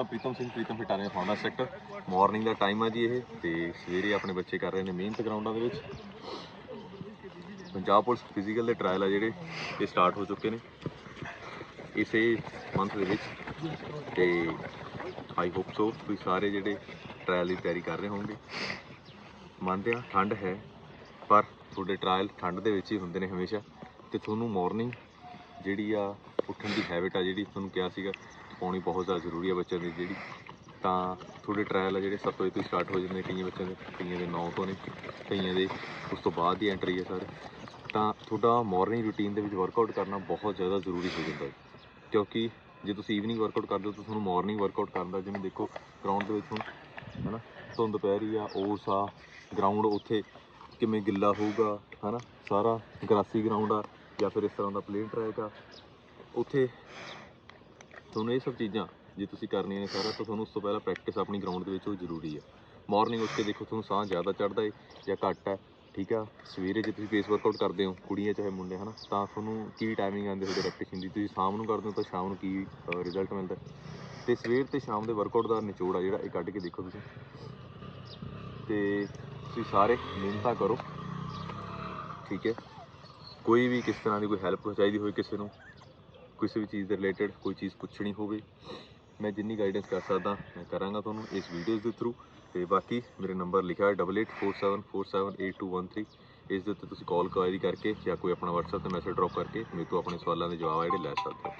ਮੈਂ ਪ੍ਰੀਤਮ ਸਿੰਘ, ਪ੍ਰੀਤਮ ਫਿਟਾਰੇ founder sector. Morning ਦਾ ਟਾਈਮ ਆ ਜੀ ਇਹ, ਤੇ ਸਵੇਰੇ ਆਪਣੇ ਬੱਚੇ ਕਰ ਰਹੇ ਨੇ ਮਿਹਨਤ ਗਰਾਊਂਡਾਂ ਦੇ ਵਿੱਚ। ਪੰਜਾਬ ਪੁਲਿਸ ਫਿਜ਼ੀਕਲ ਦੇ ਟ੍ਰਾਇਲ ਆ ਜਿਹੜੇ, ਇਹ ਸਟਾਰਟ ਹੋ ਚੁੱਕੇ ਨੇ ਇਸੇ ਮੰਥ ਦੇ ਵਿੱਚ। ਤੇ ਆਈ ਹੋਪ ਸੋ ਤੁਸੀਂ ਸਾਰੇ ਜਿਹੜੇ ਟ੍ਰਾਇਲ ਦੀ ਤਿਆਰੀ ਕਰ ਰਹੇ ਹੋਵੋਗੇ ਮੰਨਦੇ ਆ ਠੰਡ ਹੈ, ਪਰ ਤੁਹਾਡੇ ਟ੍ਰਾਇਲ ਠੰਡ ਦੇ ਵਿੱਚ ਹੀ ਹੁੰਦੇ ਨੇ ਹਮੇਸ਼ਾ। ਤੇ ਤੁਹਾਨੂੰ ਮਾਰਨਿੰਗ ਜਿਹੜੀ ਆ, ਉੱਠਣ ਦੀ ਹੈਬਿਟ ਆ ਜਿਹੜੀ ਤੁਹਾਨੂੰ ਕਿਹਾ ਸੀਗਾ ਪਾਉਣੀ ਬਹੁਤ ਜ਼ਿਆਦਾ ਜ਼ਰੂਰੀ ਆ ਬੱਚਿਆਂ ਦੀ ਜਿਹੜੀ, ਤਾਂ ਤੁਹਾਡੇ ਟ੍ਰਾਇਲ ਆ ਜਿਹੜੇ 7 ਵਜੇ ਤੋਂ ਸਟਾਰਟ ਹੋ ਜਾਂਦੇ ਨੇ ਕਈਆਂ ਬੱਚਿਆਂ ਦੇ, ਕਈਆਂ ਦੇ 9 ਤੋਂ ਨੇ ਕਈਆਂ ਦੇ ਉਸ ਤੋਂ ਬਾਅਦ ਦੀ ਐਂਟਰੀ ਹੈ ਸਰ। ਤਾਂ ਤੁਹਾਡਾ ਮਾਰਨਿੰਗ ਰੂਟੀਨ ਦੇ ਵਿੱਚ ਵਰਕਆਊਟ ਕਰਨਾ ਬਹੁਤ ਜ਼ਿਆਦਾ ਜ਼ਰੂਰੀ ਹੋ ਜਾਂਦਾ ਹੈ। ਕਿਉਂਕਿ ਜੇ ਤੁਸੀਂ ਈਵਨਿੰਗ ਵਰਕਆਊਟ ਕਰਦੇ ਹੋ ਤਾਂ ਤੁਹਾਨੂੰ ਮਾਰਨਿੰਗ ਵਰਕਆਊਟ ਕਰਨ ਦਾ ਜਿਵੇਂ ਦੇਖੋ ਗਰਾਊਂਡ ਦੇ ਵਿੱਚ ਹੁਣ, ਹਨਾ, ਧੁੰਦ ਪੈ ਰਹੀ ਆ ਓਸ ਆ ਗਰਾਊਂਡ ਉੱਥੇ ਕਿਵੇਂ ਗਿੱਲਾ ਹੋਊਗਾ, ਹਨਾ, ਸਾਰਾ ਗਰਾਸੀ ਗਰਾਊਂਡ ਆ ਜਾਂ ਫਿਰ ਇਸ ਤਰ੍ਹਾਂ ਦਾ ਪਲੇਨ ਟਰੈਕ ਆ, ਉੱਥੇ ਤੁਹਾਨੂੰ ਇਹ ਸਭ ਚੀਜ਼ਾਂ ਜੇ ਤੁਸੀਂ ਕਰਨੀਆਂ ਨੇ ਸਾਰਾ, ਤਾਂ ਤੁਹਾਨੂੰ ਉਸ ਤੋਂ ਪਹਿਲਾਂ ਪ੍ਰੈਕਟਿਸ ਆਪਣੀ ਗਰਾਊਂਡ ਦੇ ਵਿੱਚ ਉਹ ਜ਼ਰੂਰੀ ਹੈ ਮਾਰਨਿੰਗ ਉੱਠ ਕੇ ਦੇਖੋ, ਤੁਹਾਨੂੰ ਸਾਹ ਜ਼ਿਆਦਾ ਚੜਦਾ ਹੈ ਜਾਂ ਘੱਟ ਹੈ ਠੀਕ ਆ? ਸਵੇਰੇ ਜੇ ਤੁਸੀਂ ਫੇਸ ਵਰਕਆਊਟ ਕਰਦੇ ਹੋ, ਕੁੜੀਆਂ ਚਾਹੇ ਮੁੰਡੇ, ਹਨਾ? ਤਾਂ ਤੁਹਾਨੂੰ ਕੀ ਟਾਈਮਿੰਗ ਆਉਂਦੀ ਤੁਹਾਡੀ ਰੈਪਟੀਸ਼ਨ ਦੀ? ਤੁਸੀਂ ਸ਼ਾਮ ਨੂੰ ਕਰਦੇ ਹੋ, ਤਾਂ ਸ਼ਾਮ ਨੂੰ ਕੀ ਰਿਜ਼ਲਟ ਮਿਲਦਾ ਤੇ ਸਵੇਰ ਤੇ ਸ਼ਾਮ ਦੇ ਵਰਕਆਊਟ ਦਾ ਨਿਚੋੜ ਆ ਜਿਹੜਾ, ਇਹ ਕੱਢ ਕੇ ਦੇਖੋ ਤੁਸੀਂ। ਤੇ ਤੁਸੀਂ ਸਾਰੇ ਮਿਹਨਤਾਂ ਕਰੋ, ਠੀਕ ਹੈ ਕੋਈ ਵੀ ਕਿਸ ਤਰ੍ਹਾਂ ਦੀ ਕੋਈ ਹੈਲਪ ਚਾਹੀਦੀ ਹੋਵੇ ਕਿਸੇ ਨੂੰ ਕਿਸੇ ਵੀ ਚੀਜ਼ ਦੇ ਰਿਲੇਟਡ ਕੋਈ ਚੀਜ਼ ਪੁੱਛਣੀ ਹੋਵੇ, ਮੈਂ ਜਿੰਨੀ ਗਾਈਡੈਂਸ ਕਰ ਸਕਦਾ, ਮੈਂ ਕਰਾਂਗਾ ਤੁਹਾਨੂੰ ਇਸ ਵੀਡੀਓਜ਼ ਦੇ ਥਰੂ ਤੇ ਬਾਕੀ ਮੇਰਾ ਨੰਬਰ ਲਿਖਿਆ ਹੈ 8847478213 ਇਸ ਦੇ ਉੱਤੇ ਤੁਸੀਂ ਕਾਲ ਕੁਆਇਰੀ ਕਰਕੇ ਜਾਂ ਕੋਈ ਆਪਣਾ WhatsApp ਤੇ ਮੈਸੇਜ ਡ੍ਰੌਪ ਕਰਕੇ ਮੇਰੇ ਤੋਂ ਆਪਣੇ ਸਵਾਲਾਂ ਦੇ ਜਵਾਬ ਆ ਜਿਹੜੇ ਲੈ ਸਕਦੇ ਹੋ।